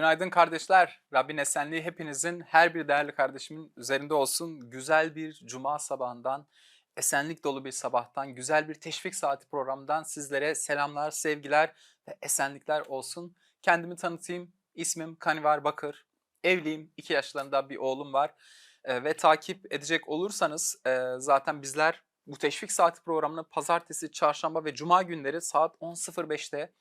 Günaydın kardeşler. Rabbin esenliği hepinizin her bir değerli kardeşimin üzerinde olsun. Güzel bir cuma sabahından, esenlik dolu bir sabahtan, güzel bir teşvik saati programından sizlere selamlar, sevgiler ve esenlikler olsun. Kendimi tanıtayım. İsmim Kanivar Bakır. Evliyim. 2 yaşlarında bir oğlum var. Ee, ve takip edecek olursanız e, zaten bizler bu teşvik saati programını pazartesi, çarşamba ve cuma günleri saat 10.05'te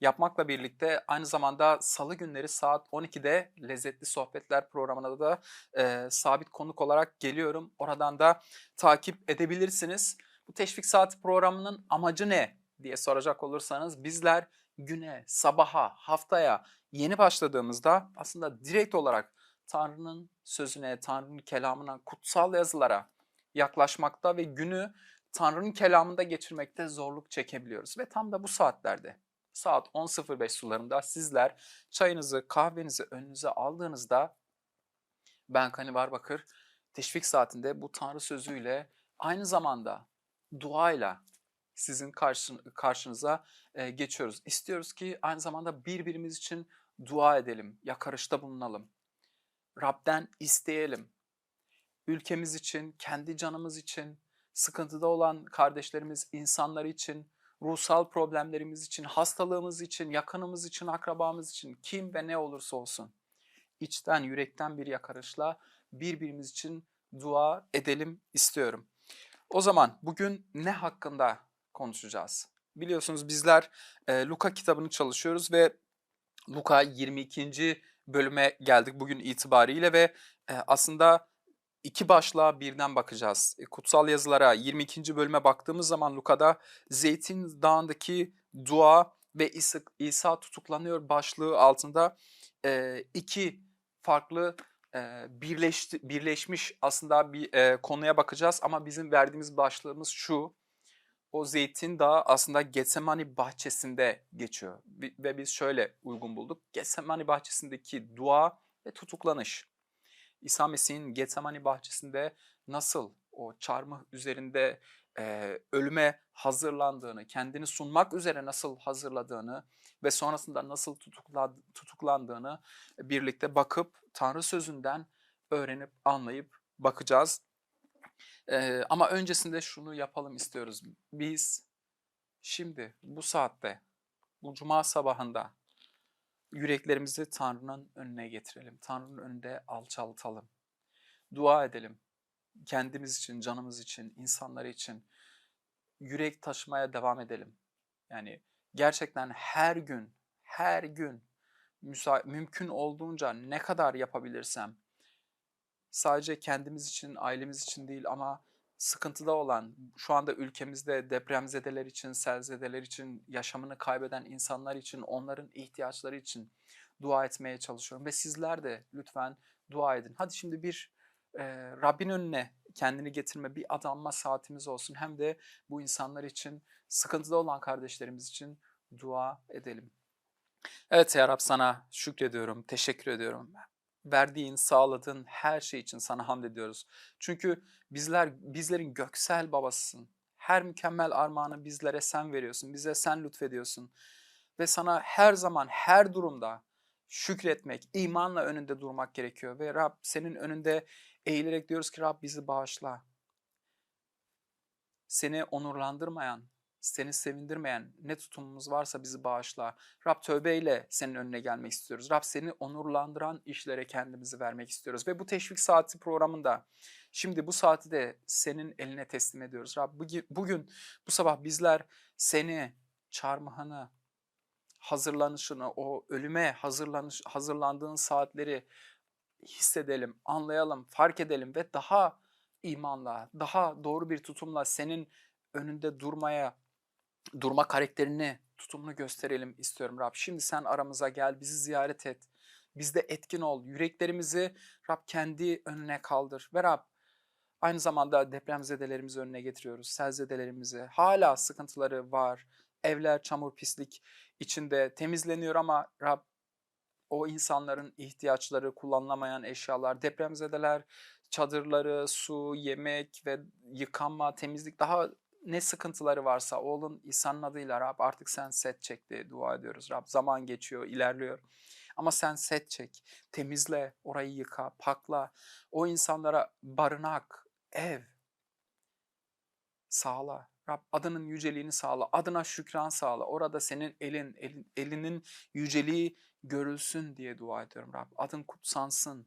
yapmakla birlikte aynı zamanda salı günleri saat 12'de Lezzetli Sohbetler programına da e, sabit konuk olarak geliyorum. Oradan da takip edebilirsiniz. Bu Teşvik Saati programının amacı ne diye soracak olursanız bizler güne, sabaha, haftaya yeni başladığımızda aslında direkt olarak Tanrı'nın sözüne, Tanrı'nın kelamına, kutsal yazılara yaklaşmakta ve günü Tanrı'nın kelamında geçirmekte zorluk çekebiliyoruz. Ve tam da bu saatlerde saat 10.05 sularında sizler çayınızı, kahvenizi önünüze aldığınızda ben Kanivar Bakır teşvik saatinde bu Tanrı sözüyle aynı zamanda duayla sizin karşın, karşınıza e, geçiyoruz. İstiyoruz ki aynı zamanda birbirimiz için dua edelim, yakarışta bulunalım. Rab'den isteyelim. Ülkemiz için, kendi canımız için, sıkıntıda olan kardeşlerimiz, insanlar için, ruhsal problemlerimiz için, hastalığımız için, yakınımız için, akrabamız için kim ve ne olursa olsun içten, yürekten bir yakarışla birbirimiz için dua edelim istiyorum. O zaman bugün ne hakkında konuşacağız? Biliyorsunuz bizler e, Luka kitabını çalışıyoruz ve Luka 22. bölüme geldik bugün itibariyle ve e, aslında iki başlığa birden bakacağız. E, kutsal yazılara 22. bölüme baktığımız zaman Luka'da Zeytin Dağı'ndaki dua ve İsa, İsa tutuklanıyor başlığı altında e, iki farklı e, birleşti, birleşmiş aslında bir e, konuya bakacağız ama bizim verdiğimiz başlığımız şu. O Zeytin Dağı aslında Getsemani bahçesinde geçiyor ve biz şöyle uygun bulduk. Getsemani bahçesindeki dua ve tutuklanış. İsa Mesih'in Getsemani bahçesinde nasıl o çarmıh üzerinde e, ölüme hazırlandığını, kendini sunmak üzere nasıl hazırladığını ve sonrasında nasıl tutukla, tutuklandığını birlikte bakıp Tanrı sözünden öğrenip anlayıp bakacağız. E, ama öncesinde şunu yapalım istiyoruz. Biz şimdi bu saatte, bu cuma sabahında yüreklerimizi Tanrı'nın önüne getirelim. Tanrı'nın önünde alçaltalım. Dua edelim. Kendimiz için, canımız için, insanlar için yürek taşımaya devam edelim. Yani gerçekten her gün, her gün mümkün olduğunca ne kadar yapabilirsem sadece kendimiz için, ailemiz için değil ama sıkıntıda olan, şu anda ülkemizde depremzedeler için, selzedeler için, yaşamını kaybeden insanlar için, onların ihtiyaçları için dua etmeye çalışıyorum. Ve sizler de lütfen dua edin. Hadi şimdi bir e, Rabbin önüne kendini getirme, bir adanma saatimiz olsun. Hem de bu insanlar için, sıkıntıda olan kardeşlerimiz için dua edelim. Evet ya Rab sana şükrediyorum, teşekkür ediyorum verdiğin, sağladığın her şey için sana hamd ediyoruz. Çünkü bizler bizlerin göksel babasısın. Her mükemmel armağanı bizlere sen veriyorsun. Bize sen lütfediyorsun. Ve sana her zaman, her durumda şükretmek, imanla önünde durmak gerekiyor. Ve Rab senin önünde eğilerek diyoruz ki Rab bizi bağışla. Seni onurlandırmayan, seni sevindirmeyen ne tutumumuz varsa bizi bağışla. Rab tövbeyle senin önüne gelmek istiyoruz. Rab seni onurlandıran işlere kendimizi vermek istiyoruz. Ve bu teşvik saati programında şimdi bu saati de senin eline teslim ediyoruz. Rab bugün bu sabah bizler seni, çarmıhanı, hazırlanışını, o ölüme hazırlanış, hazırlandığın saatleri hissedelim, anlayalım, fark edelim ve daha imanla, daha doğru bir tutumla senin önünde durmaya durma karakterini, tutumunu gösterelim istiyorum Rab. Şimdi sen aramıza gel, bizi ziyaret et. Bizde etkin ol. Yüreklerimizi Rab kendi önüne kaldır. Ve Rab aynı zamanda depremzedelerimizi önüne getiriyoruz. Selzedelerimizi. Hala sıkıntıları var. Evler çamur pislik içinde temizleniyor ama Rab o insanların ihtiyaçları, kullanılamayan eşyalar, depremzedeler, çadırları, su, yemek ve yıkanma, temizlik daha ne sıkıntıları varsa oğlun İsa'nın adıyla Rab artık sen set çek diye dua ediyoruz. Rab zaman geçiyor, ilerliyor. Ama sen set çek, temizle, orayı yıka, pakla. O insanlara barınak, ev sağla. Rab adının yüceliğini sağla, adına şükran sağla. Orada senin elin, elin elinin yüceliği görülsün diye dua ediyorum Rab. Adın kutsansın,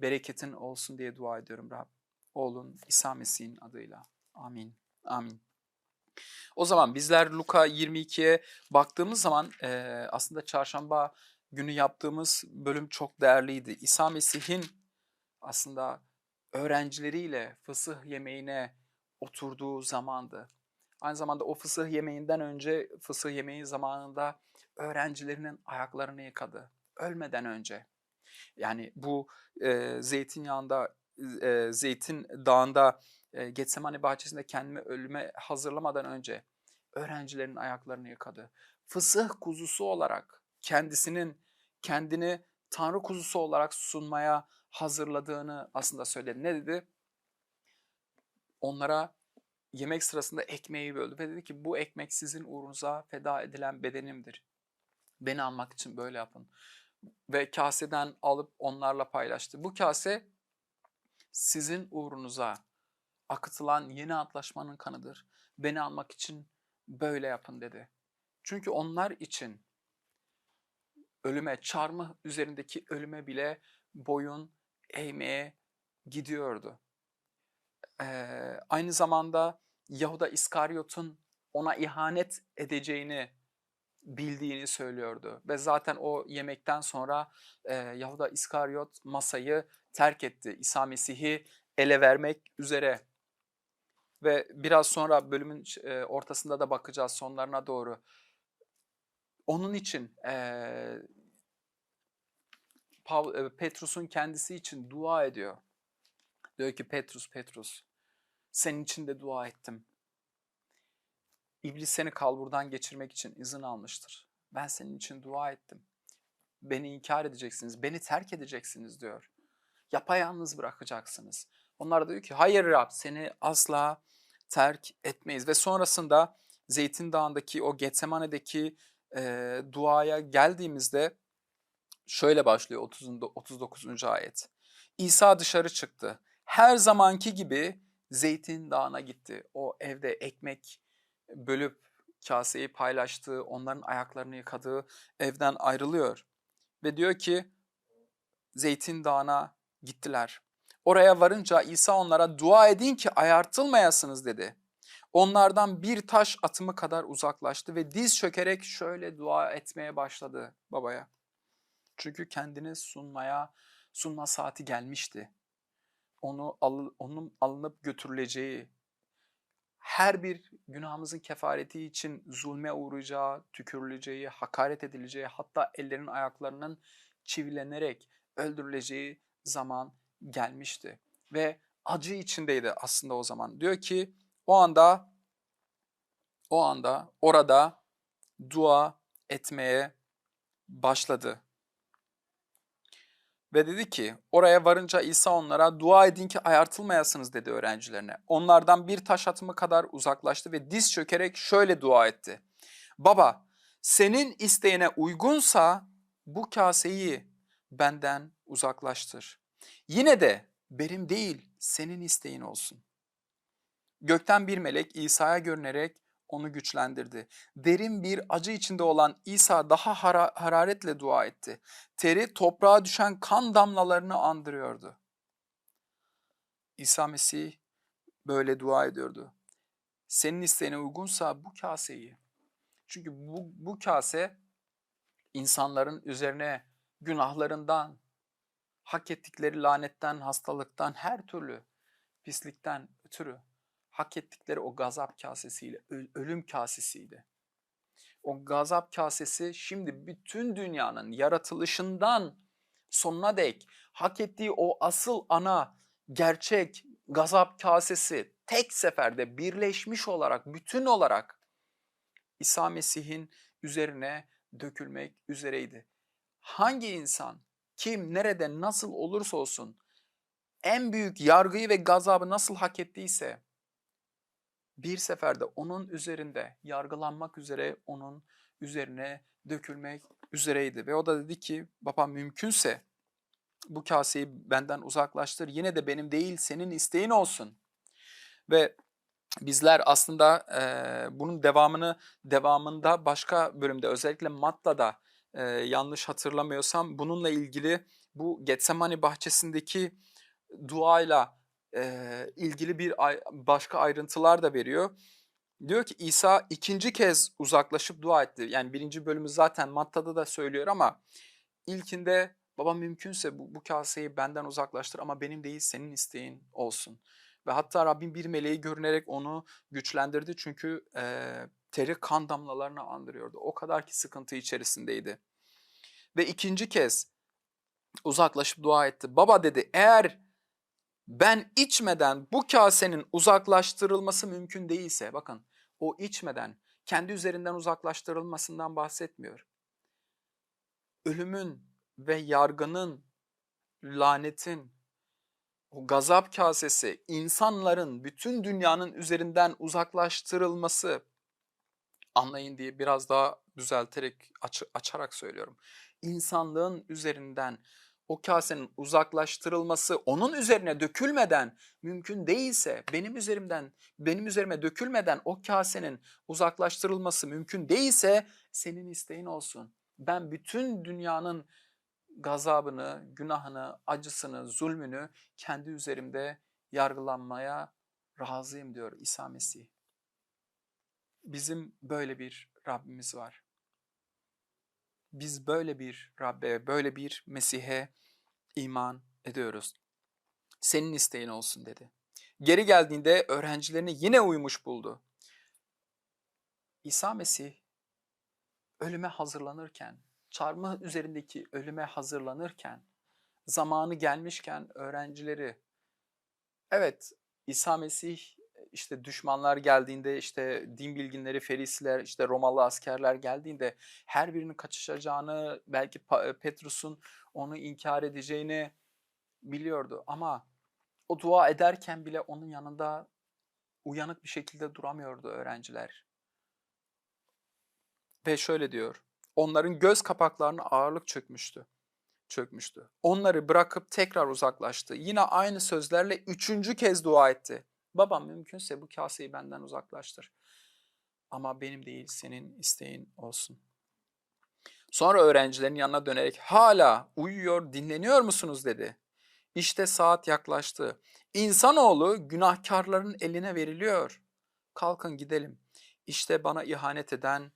bereketin olsun diye dua ediyorum Rab. Oğlun İsa Mesih'in adıyla. Amin. Amin. O zaman bizler Luka 22'ye baktığımız zaman e, aslında çarşamba günü yaptığımız bölüm çok değerliydi. İsa Mesih'in aslında öğrencileriyle fısıh yemeğine oturduğu zamandı. Aynı zamanda o fısıh yemeğinden önce fısıh yemeği zamanında öğrencilerinin ayaklarını yıkadı. Ölmeden önce. Yani bu e, zeytinyağında, e, zeytin dağında, Getsemane bahçesinde kendimi ölüme hazırlamadan önce öğrencilerin ayaklarını yıkadı. Fısıh kuzusu olarak kendisinin kendini Tanrı kuzusu olarak sunmaya hazırladığını aslında söyledi. Ne dedi? Onlara yemek sırasında ekmeği böldü ve dedi ki bu ekmek sizin uğrunuza feda edilen bedenimdir. Beni almak için böyle yapın. Ve kaseden alıp onlarla paylaştı. Bu kase sizin uğrunuza akıtılan yeni antlaşmanın kanıdır. Beni almak için böyle yapın dedi. Çünkü onlar için ölüme, çarmıh üzerindeki ölüme bile boyun eğmeye gidiyordu. Ee, aynı zamanda Yahuda İskaryot'un ona ihanet edeceğini bildiğini söylüyordu. Ve zaten o yemekten sonra e, Yahuda İskaryot masayı terk etti. İsa Mesih'i ele vermek üzere. Ve biraz sonra bölümün ortasında da bakacağız sonlarına doğru. Onun için Petrus'un kendisi için dua ediyor. Diyor ki Petrus, Petrus senin için de dua ettim. İblis seni kalburdan geçirmek için izin almıştır. Ben senin için dua ettim. Beni inkar edeceksiniz, beni terk edeceksiniz diyor. Yapayalnız bırakacaksınız. Onlar diyor ki hayır Rab seni asla terk etmeyiz. Ve sonrasında Zeytin Dağı'ndaki o Getsemane'deki e, duaya geldiğimizde şöyle başlıyor 30. 39. ayet. İsa dışarı çıktı. Her zamanki gibi Zeytin Dağı'na gitti. O evde ekmek bölüp kaseyi paylaştığı, onların ayaklarını yıkadığı evden ayrılıyor. Ve diyor ki Zeytin Dağı'na gittiler. Oraya varınca İsa onlara dua edin ki ayartılmayasınız dedi. Onlardan bir taş atımı kadar uzaklaştı ve diz çökerek şöyle dua etmeye başladı babaya. Çünkü kendini sunmaya, sunma saati gelmişti. Onu onun alınıp götürüleceği, her bir günahımızın kefareti için zulme uğrayacağı, tükürüleceği, hakaret edileceği, hatta ellerin ayaklarının çivilenerek öldürüleceği zaman gelmişti. Ve acı içindeydi aslında o zaman. Diyor ki o anda o anda orada dua etmeye başladı. Ve dedi ki oraya varınca İsa onlara dua edin ki ayartılmayasınız dedi öğrencilerine. Onlardan bir taş atımı kadar uzaklaştı ve diz çökerek şöyle dua etti. Baba senin isteğine uygunsa bu kaseyi benden uzaklaştır. Yine de benim değil senin isteğin olsun. Gökten bir melek İsa'ya görünerek onu güçlendirdi. Derin bir acı içinde olan İsa daha hara hararetle dua etti. Teri toprağa düşen kan damlalarını andırıyordu. İsa Mesih böyle dua ediyordu. Senin isteğine uygunsa bu kaseyi. Çünkü bu, bu kase insanların üzerine günahlarından, hak ettikleri lanetten, hastalıktan, her türlü pislikten ötürü hak ettikleri o gazap kasesiyle, ölüm kasesiydi. O gazap kasesi şimdi bütün dünyanın yaratılışından sonuna dek hak ettiği o asıl ana gerçek gazap kasesi tek seferde birleşmiş olarak, bütün olarak İsa Mesih'in üzerine dökülmek üzereydi. Hangi insan, kim, nerede, nasıl olursa olsun en büyük yargıyı ve gazabı nasıl hak ettiyse bir seferde onun üzerinde yargılanmak üzere onun üzerine dökülmek üzereydi. Ve o da dedi ki baba mümkünse bu kaseyi benden uzaklaştır. Yine de benim değil senin isteğin olsun. Ve bizler aslında e, bunun devamını devamında başka bölümde özellikle Matta'da e, yanlış hatırlamıyorsam bununla ilgili bu Getsemani bahçesindeki duayla e, ilgili bir başka ayrıntılar da veriyor. Diyor ki İsa ikinci kez uzaklaşıp dua etti. Yani birinci bölümü zaten Matta'da da söylüyor ama ilkinde baba mümkünse bu, bu kaseyi benden uzaklaştır ama benim değil senin isteğin olsun. Ve hatta Rabbim bir meleği görünerek onu güçlendirdi çünkü e, teri kan damlalarını andırıyordu. O kadar ki sıkıntı içerisindeydi. Ve ikinci kez uzaklaşıp dua etti. Baba dedi eğer ben içmeden bu kasenin uzaklaştırılması mümkün değilse bakın o içmeden kendi üzerinden uzaklaştırılmasından bahsetmiyor. Ölümün ve yargının, lanetin, o gazap kasesi insanların bütün dünyanın üzerinden uzaklaştırılması anlayın diye biraz daha düzelterek aç- açarak söylüyorum. İnsanlığın üzerinden o kasenin uzaklaştırılması onun üzerine dökülmeden mümkün değilse benim üzerimden benim üzerime dökülmeden o kasenin uzaklaştırılması mümkün değilse senin isteğin olsun. Ben bütün dünyanın gazabını, günahını, acısını, zulmünü kendi üzerimde yargılanmaya razıyım diyor İsa Mesih. Bizim böyle bir Rabbimiz var. Biz böyle bir Rabbe, böyle bir Mesih'e iman ediyoruz. Senin isteğin olsun dedi. Geri geldiğinde öğrencilerini yine uyumuş buldu. İsa Mesih ölüme hazırlanırken, çarmıh üzerindeki ölüme hazırlanırken, zamanı gelmişken öğrencileri, evet İsa Mesih işte düşmanlar geldiğinde işte din bilginleri, ferisiler, işte Romalı askerler geldiğinde her birinin kaçışacağını, belki Petrus'un onu inkar edeceğini biliyordu. Ama o dua ederken bile onun yanında uyanık bir şekilde duramıyordu öğrenciler. Ve şöyle diyor, onların göz kapaklarına ağırlık çökmüştü. Çökmüştü. Onları bırakıp tekrar uzaklaştı. Yine aynı sözlerle üçüncü kez dua etti. Babam mümkünse bu kaseyi benden uzaklaştır. Ama benim değil senin isteğin olsun. Sonra öğrencilerin yanına dönerek hala uyuyor dinleniyor musunuz dedi. İşte saat yaklaştı. İnsanoğlu günahkarların eline veriliyor. Kalkın gidelim. İşte bana ihanet eden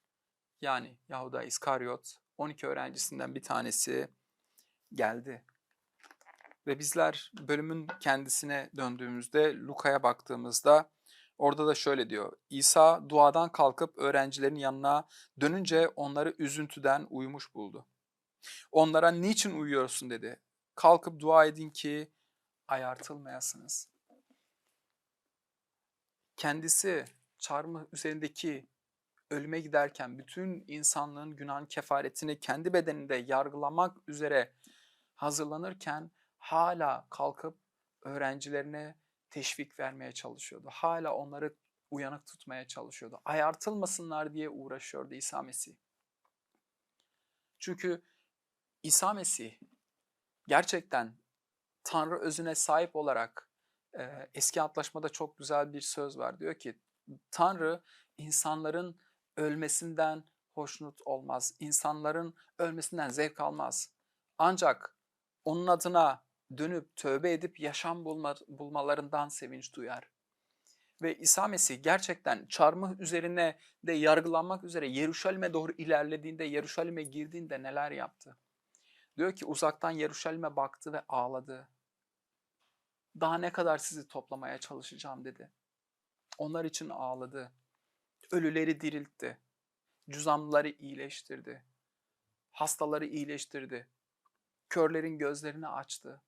yani Yahuda İskaryot 12 öğrencisinden bir tanesi geldi. Ve bizler bölümün kendisine döndüğümüzde Luka'ya baktığımızda orada da şöyle diyor. İsa duadan kalkıp öğrencilerin yanına dönünce onları üzüntüden uyumuş buldu. Onlara niçin uyuyorsun dedi. Kalkıp dua edin ki ayartılmayasınız. Kendisi çarmıh üzerindeki ölüme giderken bütün insanlığın günahın kefaretini kendi bedeninde yargılamak üzere hazırlanırken hala kalkıp öğrencilerine teşvik vermeye çalışıyordu. Hala onları uyanık tutmaya çalışıyordu. Ayartılmasınlar diye uğraşıyordu İsa Mesih. Çünkü İsa Mesih gerçekten Tanrı özüne sahip olarak e, eski antlaşmada çok güzel bir söz var. Diyor ki Tanrı insanların ölmesinden hoşnut olmaz. İnsanların ölmesinden zevk almaz. Ancak onun adına dönüp tövbe edip yaşam bulma, bulmalarından sevinç duyar. Ve İsa Mesih gerçekten çarmıh üzerine de yargılanmak üzere Yeruşalim'e doğru ilerlediğinde, Yeruşalim'e girdiğinde neler yaptı? Diyor ki uzaktan Yeruşalim'e baktı ve ağladı. Daha ne kadar sizi toplamaya çalışacağım dedi. Onlar için ağladı. Ölüleri diriltti. Cüzamlıları iyileştirdi. Hastaları iyileştirdi. Körlerin gözlerini açtı.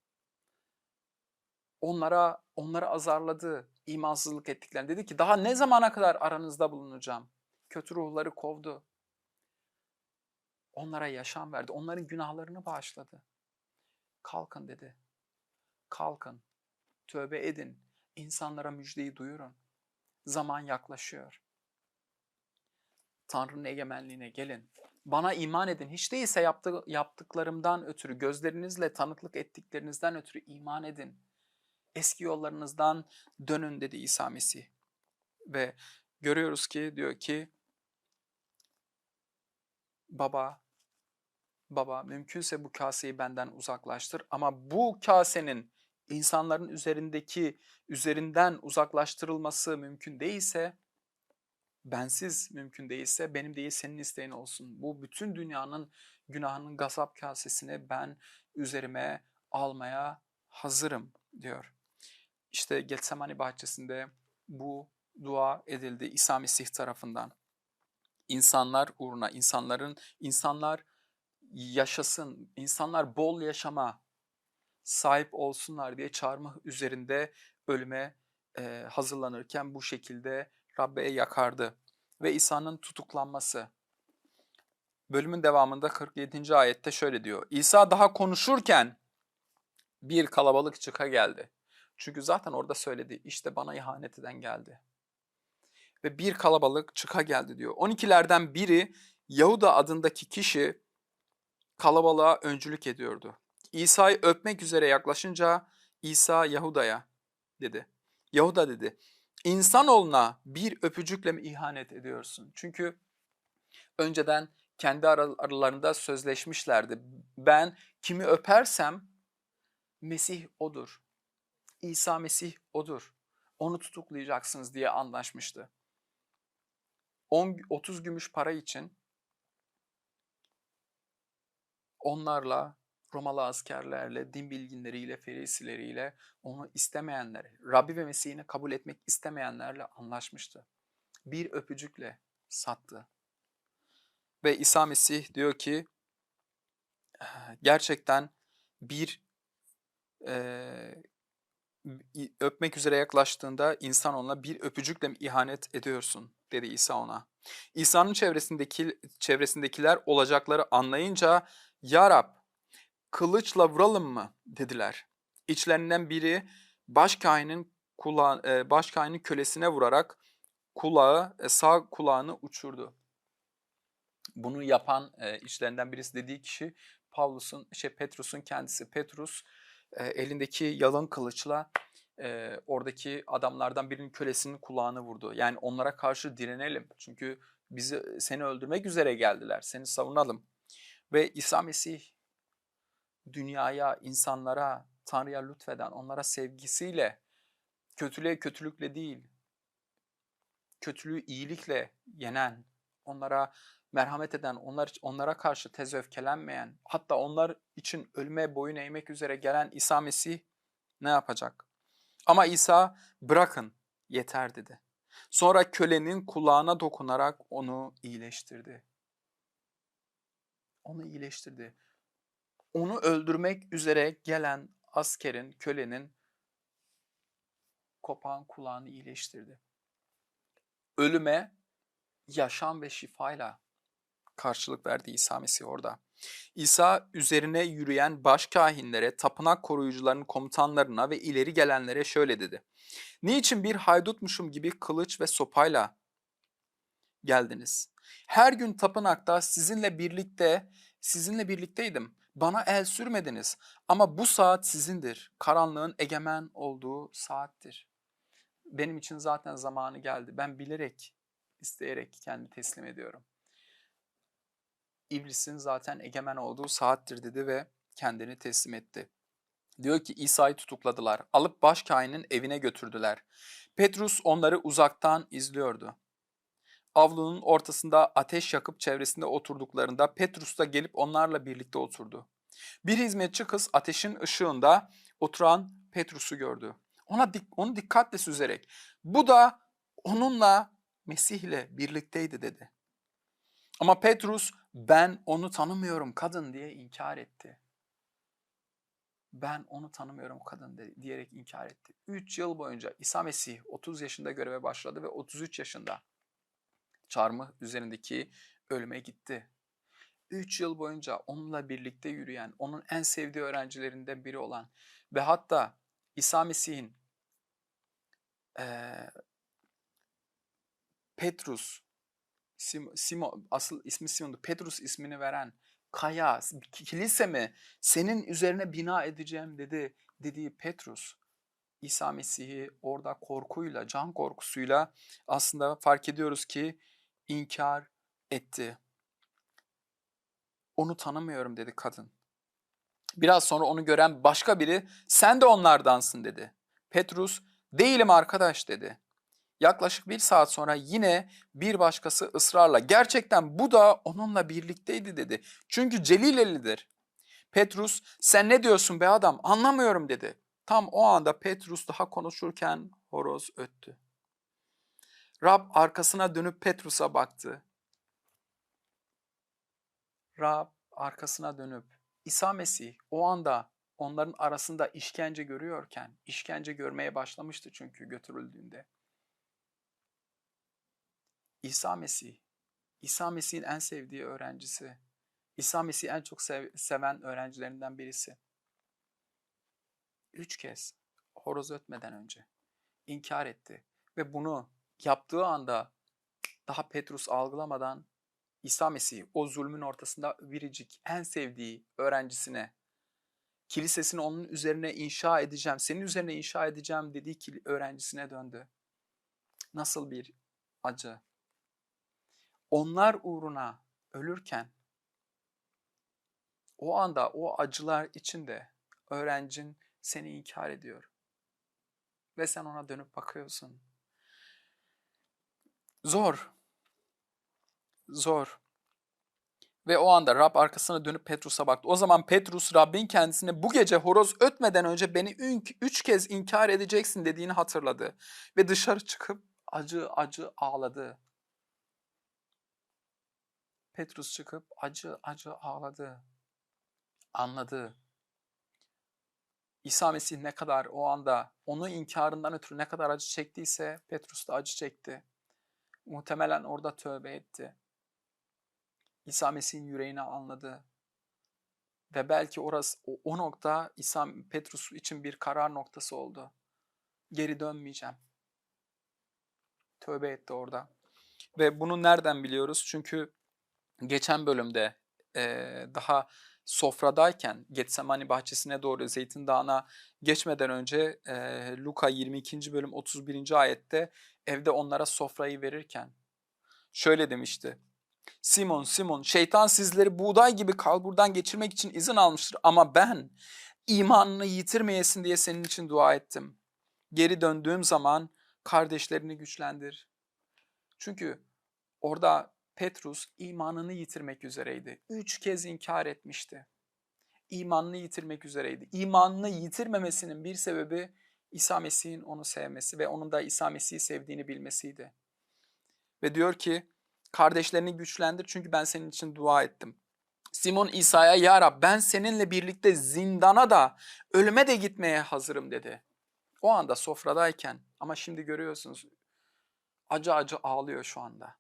Onlara onları azarladı, imansızlık ettiklerini. Dedi ki daha ne zamana kadar aranızda bulunacağım? Kötü ruhları kovdu. Onlara yaşam verdi. Onların günahlarını bağışladı. Kalkın dedi. Kalkın. Tövbe edin. İnsanlara müjdeyi duyurun. Zaman yaklaşıyor. Tanrı'nın egemenliğine gelin. Bana iman edin. Hiç değilse yaptı, yaptıklarımdan ötürü, gözlerinizle tanıklık ettiklerinizden ötürü iman edin. Eski yollarınızdan dönün dedi İsa Mesih. Ve görüyoruz ki diyor ki baba baba mümkünse bu kaseyi benden uzaklaştır ama bu kasenin insanların üzerindeki üzerinden uzaklaştırılması mümkün değilse bensiz mümkün değilse benim değil senin isteğin olsun. Bu bütün dünyanın günahının gazap kasesini ben üzerime almaya hazırım diyor. İşte Getsemani bahçesinde bu dua edildi İsa Mesih tarafından. İnsanlar uğruna, insanların, insanlar yaşasın, insanlar bol yaşama sahip olsunlar diye çağırma üzerinde ölüme e, hazırlanırken bu şekilde Rabbe yakardı. Ve İsa'nın tutuklanması. Bölümün devamında 47. ayette şöyle diyor. İsa daha konuşurken bir kalabalık çıka geldi. Çünkü zaten orada söyledi işte bana ihanet eden geldi. Ve bir kalabalık çıka geldi diyor. 12'lerden biri Yahuda adındaki kişi kalabalığa öncülük ediyordu. İsa'yı öpmek üzere yaklaşınca İsa Yahuda'ya dedi. Yahuda dedi. İnsanoğluna bir öpücükle mi ihanet ediyorsun? Çünkü önceden kendi aralarında sözleşmişlerdi. Ben kimi öpersem Mesih odur. İsa Mesih odur. Onu tutuklayacaksınız diye anlaşmıştı. 10 30 gümüş para için onlarla Romalı askerlerle, din bilginleriyle, ferisileriyle onu istemeyenler, Rabbi ve Mesih'ini kabul etmek istemeyenlerle anlaşmıştı. Bir öpücükle sattı. Ve İsa Mesih diyor ki gerçekten bir e, öpmek üzere yaklaştığında insan ona bir öpücükle mi ihanet ediyorsun dedi İsa ona. İsa'nın çevresindeki çevresindekiler olacakları anlayınca ya Rab kılıçla vuralım mı dediler. İçlerinden biri başkahinin kulağı, e, başkahinin kölesine vurarak kulağı e, sağ kulağını uçurdu. Bunu yapan e, içlerinden birisi dediği kişi Pavlus'un şey Petrus'un kendisi. Petrus elindeki yalın kılıçla oradaki adamlardan birinin kölesinin kulağını vurdu. Yani onlara karşı direnelim. Çünkü bizi seni öldürmek üzere geldiler. Seni savunalım. Ve İsa Mesih dünyaya, insanlara, Tanrı'ya lütfeden, onlara sevgisiyle, kötülüğe kötülükle değil, kötülüğü iyilikle yenen, onlara merhamet eden, onlar, onlara karşı tez öfkelenmeyen, hatta onlar için ölüme boyun eğmek üzere gelen İsa Mesih ne yapacak? Ama İsa bırakın yeter dedi. Sonra kölenin kulağına dokunarak onu iyileştirdi. Onu iyileştirdi onu öldürmek üzere gelen askerin, kölenin kopan kulağını iyileştirdi. Ölüme yaşam ve şifayla karşılık verdi İsa Mesih orada. İsa üzerine yürüyen baş kahinlere, tapınak koruyucularının komutanlarına ve ileri gelenlere şöyle dedi. Niçin bir haydutmuşum gibi kılıç ve sopayla geldiniz? Her gün tapınakta sizinle birlikte sizinle birlikteydim. Bana el sürmediniz ama bu saat sizindir. Karanlığın egemen olduğu saattir. Benim için zaten zamanı geldi. Ben bilerek, isteyerek kendi teslim ediyorum. İblisin zaten egemen olduğu saattir dedi ve kendini teslim etti. Diyor ki İsa'yı tutukladılar. Alıp başkahinin evine götürdüler. Petrus onları uzaktan izliyordu avlunun ortasında ateş yakıp çevresinde oturduklarında Petrus da gelip onlarla birlikte oturdu. Bir hizmetçi kız ateşin ışığında oturan Petrus'u gördü. Ona onu dikkatle süzerek bu da onunla Mesih'le birlikteydi dedi. Ama Petrus ben onu tanımıyorum kadın diye inkar etti. Ben onu tanımıyorum kadın diyerek inkar etti. 3 yıl boyunca İsa Mesih 30 yaşında göreve başladı ve 33 yaşında çarmıh üzerindeki ölüme gitti. Üç yıl boyunca onunla birlikte yürüyen, onun en sevdiği öğrencilerinden biri olan ve hatta İsa Mesih'in e, Petrus, Sim, Simon, asıl ismi Simon'du. Petrus ismini veren kaya, kilise mi senin üzerine bina edeceğim dedi dediği Petrus. İsa Mesih'i orada korkuyla, can korkusuyla aslında fark ediyoruz ki inkar etti. Onu tanımıyorum dedi kadın. Biraz sonra onu gören başka biri sen de onlardansın dedi. Petrus değilim arkadaş dedi. Yaklaşık bir saat sonra yine bir başkası ısrarla gerçekten bu da onunla birlikteydi dedi. Çünkü Celilelidir. Petrus sen ne diyorsun be adam anlamıyorum dedi. Tam o anda Petrus daha konuşurken horoz öttü. Rab arkasına dönüp Petrus'a baktı. Rab arkasına dönüp İsa Mesih o anda onların arasında işkence görüyorken, işkence görmeye başlamıştı çünkü götürüldüğünde. İsa Mesih, İsa Mesih'in en sevdiği öğrencisi, İsa Mesih'i en çok sev seven öğrencilerinden birisi. Üç kez horoz ötmeden önce inkar etti ve bunu yaptığı anda daha Petrus algılamadan İsa Mesih o zulmün ortasında biricik en sevdiği öğrencisine kilisesini onun üzerine inşa edeceğim, senin üzerine inşa edeceğim dediği öğrencisine döndü. Nasıl bir acı. Onlar uğruna ölürken o anda o acılar içinde öğrencin seni inkar ediyor. Ve sen ona dönüp bakıyorsun. Zor. Zor. Ve o anda Rab arkasına dönüp Petrus'a baktı. O zaman Petrus Rabbin kendisine bu gece horoz ötmeden önce beni üç kez inkar edeceksin dediğini hatırladı. Ve dışarı çıkıp acı acı ağladı. Petrus çıkıp acı acı ağladı. Anladı. İsa Mesih ne kadar o anda onu inkarından ötürü ne kadar acı çektiyse Petrus da acı çekti. Muhtemelen orada tövbe etti. İsa Mesih'in yüreğini anladı. Ve belki orası o, o nokta İsa Petrus için bir karar noktası oldu. Geri dönmeyeceğim. Tövbe etti orada. Ve bunu nereden biliyoruz? Çünkü geçen bölümde e, daha sofradayken Getsemani bahçesine doğru Zeytin Dağı'na geçmeden önce e, Luka 22. bölüm 31. ayette evde onlara sofrayı verirken şöyle demişti. Simon, Simon, şeytan sizleri buğday gibi kalburdan geçirmek için izin almıştır ama ben imanını yitirmeyesin diye senin için dua ettim. Geri döndüğüm zaman kardeşlerini güçlendir. Çünkü orada Petrus imanını yitirmek üzereydi. Üç kez inkar etmişti. İmanını yitirmek üzereydi. İmanını yitirmemesinin bir sebebi İsa Mesih'in onu sevmesi ve onun da İsa Mesih'i sevdiğini bilmesiydi. Ve diyor ki kardeşlerini güçlendir çünkü ben senin için dua ettim. Simon İsa'ya ya Rab ben seninle birlikte zindana da ölüme de gitmeye hazırım dedi. O anda sofradayken ama şimdi görüyorsunuz acı acı ağlıyor şu anda.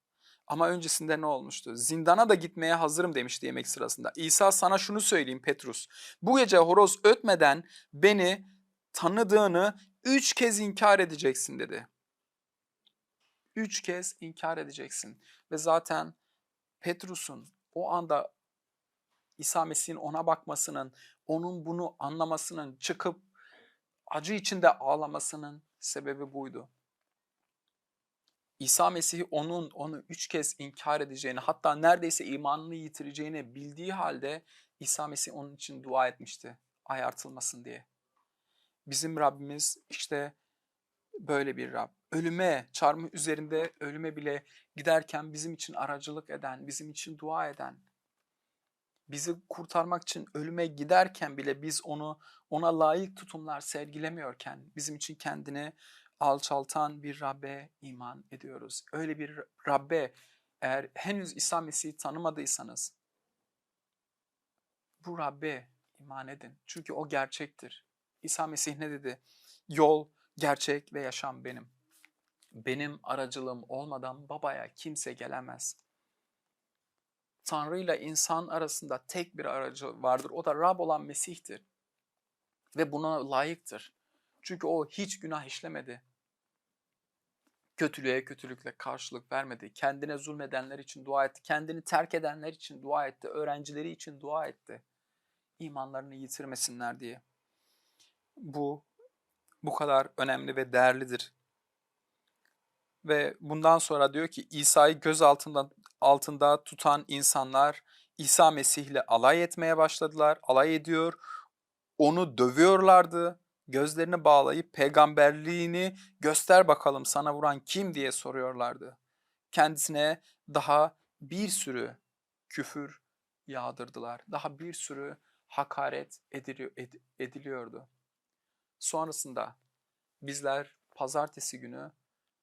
Ama öncesinde ne olmuştu? Zindana da gitmeye hazırım demişti yemek sırasında. İsa sana şunu söyleyeyim Petrus. Bu gece horoz ötmeden beni tanıdığını üç kez inkar edeceksin dedi. Üç kez inkar edeceksin. Ve zaten Petrus'un o anda İsa Mesih'in ona bakmasının, onun bunu anlamasının, çıkıp acı içinde ağlamasının sebebi buydu. İsa Mesih onun onu üç kez inkar edeceğini hatta neredeyse imanını yitireceğini bildiği halde İsa Mesih onun için dua etmişti ayartılmasın diye. Bizim Rabbimiz işte böyle bir Rab. Ölüme, çarmıh üzerinde ölüme bile giderken bizim için aracılık eden, bizim için dua eden, bizi kurtarmak için ölüme giderken bile biz onu ona layık tutumlar sergilemiyorken bizim için kendini alçaltan bir Rabbe iman ediyoruz. Öyle bir Rabbe eğer henüz İsa Mesih'i tanımadıysanız bu Rabbe iman edin. Çünkü o gerçektir. İsa Mesih ne dedi? Yol, gerçek ve yaşam benim. Benim aracılığım olmadan babaya kimse gelemez. Tanrı ile insan arasında tek bir aracı vardır. O da Rab olan Mesih'tir. Ve buna layıktır. Çünkü o hiç günah işlemedi. Kötülüğe kötülükle karşılık vermedi. Kendine zulmedenler için dua etti. Kendini terk edenler için dua etti. Öğrencileri için dua etti. İmanlarını yitirmesinler diye. Bu bu kadar önemli ve değerlidir. Ve bundan sonra diyor ki İsa'yı göz altında altında tutan insanlar İsa Mesih ile alay etmeye başladılar. Alay ediyor. Onu dövüyorlardı. Gözlerini bağlayıp peygamberliğini göster bakalım sana vuran kim diye soruyorlardı. Kendisine daha bir sürü küfür yağdırdılar. Daha bir sürü hakaret edili- ed- ediliyordu. Sonrasında bizler pazartesi günü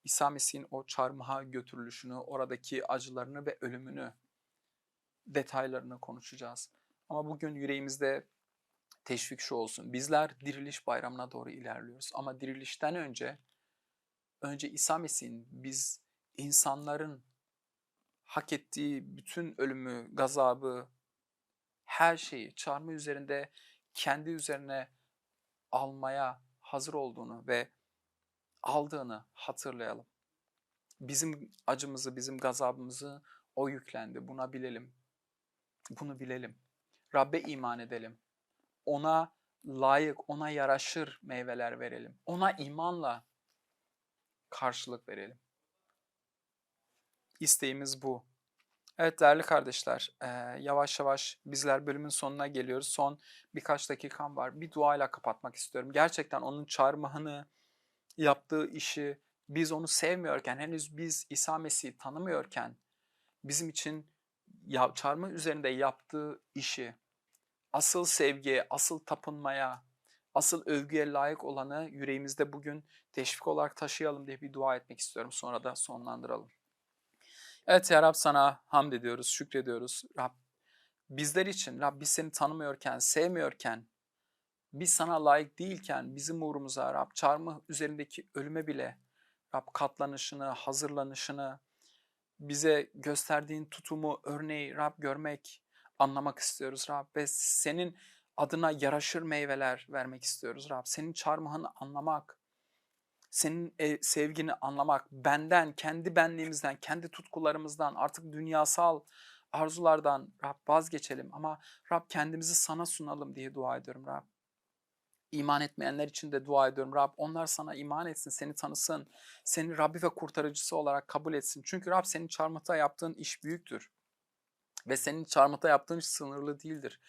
İsa Mesih'in o çarmıha götürülüşünü, oradaki acılarını ve ölümünü, detaylarını konuşacağız. Ama bugün yüreğimizde teşvik şu olsun. Bizler diriliş bayramına doğru ilerliyoruz. Ama dirilişten önce, önce İsa Mesih'in biz insanların hak ettiği bütün ölümü, gazabı, her şeyi çarmıh üzerinde kendi üzerine almaya hazır olduğunu ve aldığını hatırlayalım. Bizim acımızı, bizim gazabımızı o yüklendi. Buna bilelim. Bunu bilelim. Rabbe iman edelim. Ona layık, ona yaraşır meyveler verelim. Ona imanla karşılık verelim. İsteğimiz bu. Evet değerli kardeşler, yavaş yavaş bizler bölümün sonuna geliyoruz. Son birkaç dakikam var. Bir duayla kapatmak istiyorum. Gerçekten onun çarmıhını, yaptığı işi, biz onu sevmiyorken, henüz biz İsa Mesih'i tanımıyorken, bizim için çarmıh üzerinde yaptığı işi, asıl sevgiye, asıl tapınmaya, asıl övgüye layık olanı yüreğimizde bugün teşvik olarak taşıyalım diye bir dua etmek istiyorum. Sonra da sonlandıralım. Evet ya Rab sana hamd ediyoruz, şükrediyoruz. Rab bizler için, Rab biz seni tanımıyorken, sevmiyorken, biz sana layık değilken bizim uğrumuza Rab çarmıh üzerindeki ölüme bile Rab katlanışını, hazırlanışını, bize gösterdiğin tutumu, örneği Rab görmek, anlamak istiyoruz Rab ve senin adına yaraşır meyveler vermek istiyoruz Rab. Senin çarmıhını anlamak, senin e, sevgini anlamak, benden, kendi benliğimizden, kendi tutkularımızdan, artık dünyasal arzulardan Rab vazgeçelim ama Rab kendimizi sana sunalım diye dua ediyorum Rab. İman etmeyenler için de dua ediyorum Rab. Onlar sana iman etsin, seni tanısın, seni Rabbi ve kurtarıcısı olarak kabul etsin. Çünkü Rab senin çarmıhta yaptığın iş büyüktür. Ve senin çarmıhta yaptığın iş sınırlı değildir.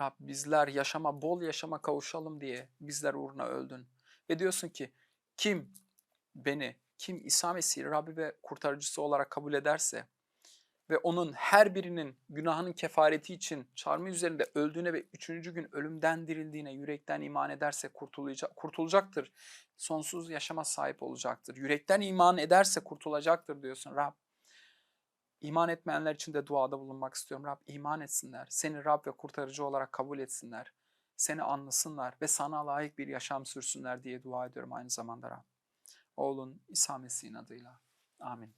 Rab bizler yaşama, bol yaşama kavuşalım diye bizler uğruna öldün. Ve diyorsun ki kim beni, kim İsa Mesih'i Rabbi ve kurtarıcısı olarak kabul ederse ve onun her birinin günahının kefareti için çarmıh üzerinde öldüğüne ve üçüncü gün ölümden dirildiğine yürekten iman ederse kurtulacak, kurtulacaktır. Sonsuz yaşama sahip olacaktır. Yürekten iman ederse kurtulacaktır diyorsun Rab. İman etmeyenler için de duada bulunmak istiyorum. Rab iman etsinler. Seni Rab ve kurtarıcı olarak kabul etsinler. Seni anlasınlar ve sana layık bir yaşam sürsünler diye dua ediyorum aynı zamanda Rab. Oğlun İsa Mesih'in adıyla. Amin.